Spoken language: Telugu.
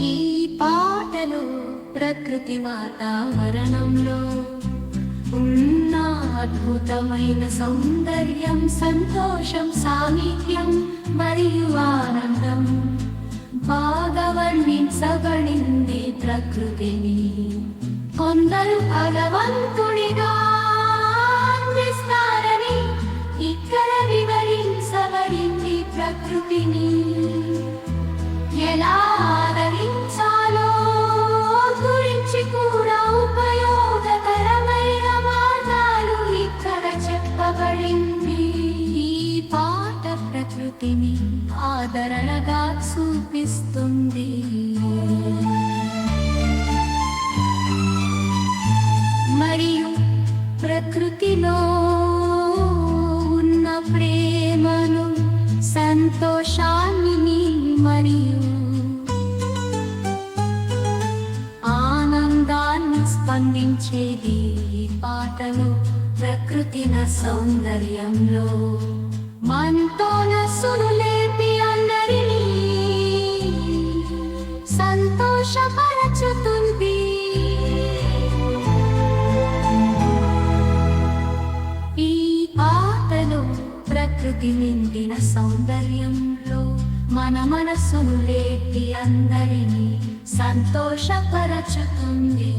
ఈ పాటలు ప్రకృతి వాతావరణంలో ఉన్న అద్భుతమైన సౌందర్యం సంతోషం సాహిత్యం మరియు ఆనందం. బాగా వర్ణించబడింది ప్రకృతిని. కొందరు భగవంతుడిగా ఎలా ఆదరించాలో గురించి కూడా ఉపయోగకరమైన మార్గాలు ఇక్కడ చెప్పబడింది. ఈ పాట ప్రకృతిని ఆదరణగా చూపిస్తుంది. మరియు ప్రకృతిలో ఉన్న ప్రేమ స్పందించేది ఈ పాటలు ప్రకృతిన సౌందర్యంలో. మనతో నసులు లేపి అందరినీ సంతోషపరచుతుంది. ఈ పాటలు ప్రకృతి నిండిన సౌందర్యంలో మన మనసును లేపి అందరినీ సంతోషపరచుతుంది.